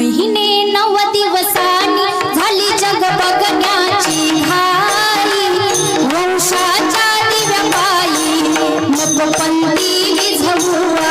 महिने नव दिवसांनी झाली जग बघण्याची घाई वंशाच्या दिव्यपायी मतपंथी विझवू